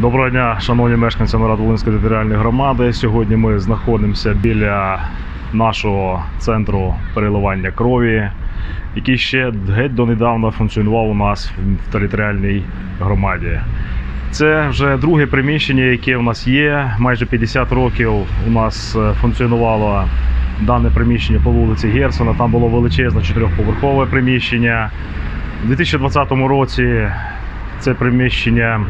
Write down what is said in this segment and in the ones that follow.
Доброго дня, шановні мешканці Новоград-Волинської територіальної громади. Сьогодні ми знаходимося біля нашого центру переливання крові, який ще геть донедавна функціонував у нас в територіальній громаді. Це вже друге приміщення, яке у нас є. Майже 50 років у нас е, функціонувало дане приміщення по вулиці Герцена. Там було величезне чотирьохповерхове приміщення. У 2020 році це приміщення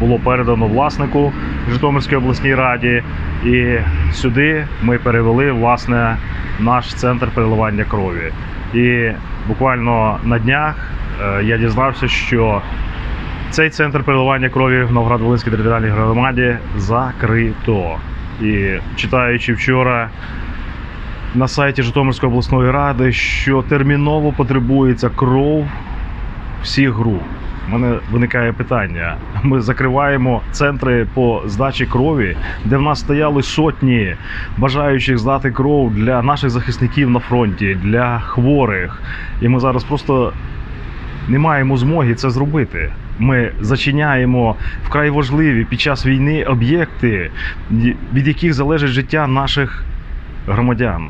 було передано власнику Житомирській обласній раді, і сюди ми перевели власне наш центр переливання крові. І буквально на днях е, я дізнався, що цей центр переливання крові в Новград-Волинській територіальній громаді закрито. І читаючи вчора на сайті Житомирської обласної ради, що терміново потребується кров всіх груп. Мене виникає питання. Ми закриваємо центри по здачі крові, де в нас стояли сотні бажаючих здати кров для наших захисників на фронті, для хворих. І ми зараз просто не маємо змоги це зробити. Ми зачиняємо вкрай важливі під час війни об'єкти, від яких залежить життя наших громадян.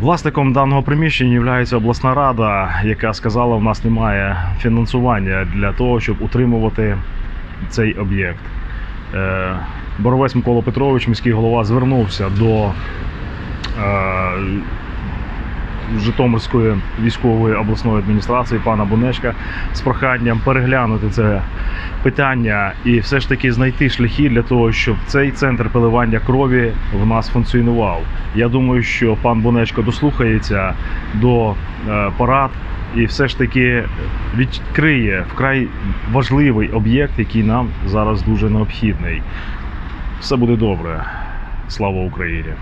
Власником даного приміщення є обласна рада, яка сказала, в нас немає фінансування для того, щоб утримувати цей об'єкт. Е, Боровець Микола Петрович, міський голова, звернувся до е, Житомирської військової обласної адміністрації пана Бунечка з проханням переглянути це питання і все ж таки знайти шляхи для того, щоб цей центр переливання крові в нас функціонував. Я думаю, що пан Бунечко дослухається до е, порад і все ж таки відкриє вкрай важливий об'єкт, який нам зараз дуже необхідний. Все буде добре. Слава Україні!